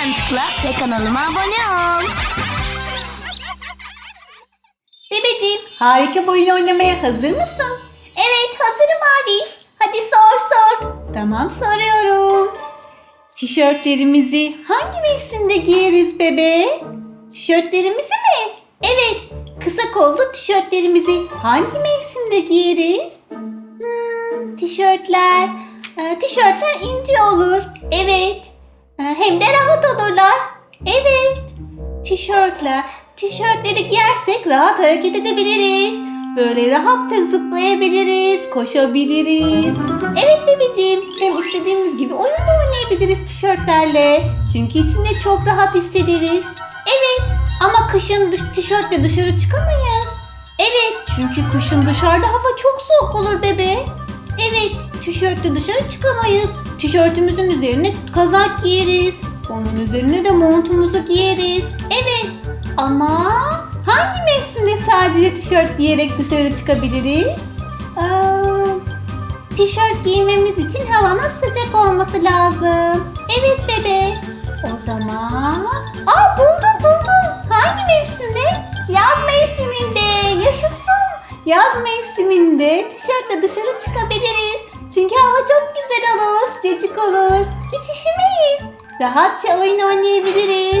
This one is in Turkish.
Hemen tıkla ve kanalıma abone ol. Bebeciğim harika bir oyun oynamaya hazır mısın? Evet hazırım abi. Hadi sor sor. Tamam soruyorum. Tişörtlerimizi hangi mevsimde giyeriz bebe? Tişörtlerimizi mi? Evet. Kısa kollu tişörtlerimizi hangi mevsimde giyeriz? Hmm, tişörtler. Ee, tişörtler ince olur. Evet. Hem de rahat olurlar. Evet. Tişörtler. Tişörtleri giyersek rahat hareket edebiliriz. Böyle rahatça zıplayabiliriz, koşabiliriz. Evet bebeciğim, hem istediğimiz gibi oyun oynayabiliriz tişörtlerle. Çünkü içinde çok rahat hissederiz. Evet, ama kışın dış tişörtle dışarı çıkamayız. Evet, çünkü kışın dışarıda hava çok soğuk olur bebe. Evet, tişörtle dışarı çıkamayız. Tişörtümüzün üzerine kazak giyeriz. Onun üzerine de montumuzu giyeriz. Evet, ama hangi mevsimde sadece tişört giyerek dışarı çıkabiliriz? Aa, tişört giymemiz için havanın sıcak olması lazım. Evet bebe. O zaman... Aa buldum buldum. Hangi mevsimde? Yaz mevsiminde. Yaşasın. Yaz mevsiminde tişörtle dışarı çıkabiliriz. Sıcacık olur. Hiç üşümeyiz. Rahatça oyun oynayabiliriz.